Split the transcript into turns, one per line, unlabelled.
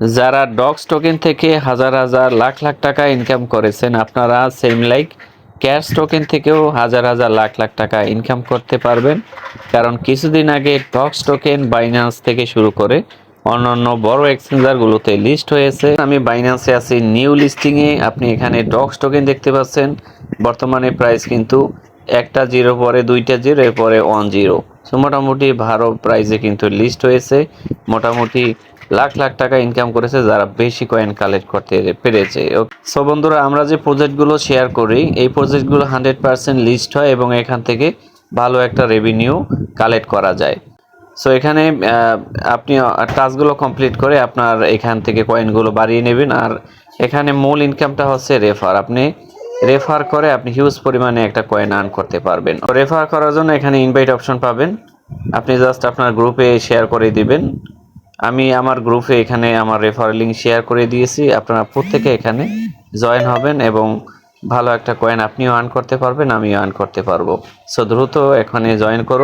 যারা dogs token থেকে হাজার হাজার, লাখ লাখ টাকা ইনকাম করেছেন, আপনারা সেম লাইক ক্যাশ টোকেন থেকেও হাজার হাজার, লাখ লাখ টাকা ইনকাম করতে পারবেন। কারণ কিছুদিন আগে ডগস টোকেন বাইন্যান্স থেকে শুরু করে অন্যান্য বড় এক্সচেঞ্জারগুলোতে লিস্ট হয়েছে। আমি বাইন্যান্সে আছি নিউ লিস্টিংয়ে আপনি এখানে ডগস টোকেন দেখতে পাচ্ছেন। বর্তমানে প্রাইস কিন্তু একটা জিরো পরে দুইটা জিরো এরপরে ওয়ান জিরো সো মোটামুটি ভালো প্রাইসে কিন্তু লিস্ট হয়েছে। মোটামুটি লাখ লাখ টাকা ইনকাম করেছে, যারা বেশি কয়েন কালেক্ট করতে পেরেছে। সো বন্ধুরা, আমরা যে প্রজেক্টগুলো শেয়ার করি, এই প্রজেক্টগুলো হান্ড্রেড পার্সেন্ট লিস্ট হয় এবং এখান থেকে ভালো একটা রেভিনিউ কালেক্ট করা যায়। সো এখানে আপনি টাস্কগুলো কমপ্লিট করে আপনার এখান থেকে কয়েনগুলো বাড়িয়ে নেবেন। আর এখানে মূল ইনকামটা হচ্ছে রেফার আপনি রেফার করে আপনি হিউজ পরিমাণে একটা কয়েন আর্ন করতে পারবেন। রেফার করার জন্য এখানে ইনভাইট অপশন পাবেন। আপনি জাস্ট আপনার গ্রুপে শেয়ার করে দিবেন। আমি আমার গ্রুপে এখানে আমার রেফার লিঙ্ক শেয়ার করে দিয়েছি। আপনারা প্রত্যেকে এখানে জয়েন হবেন এবং ভালো একটা কয়েন আপনিও আর্ন করতে পারবেন, আমিও আর্ন করতে পারব। সো দ্রুত এখানে জয়েন করুন।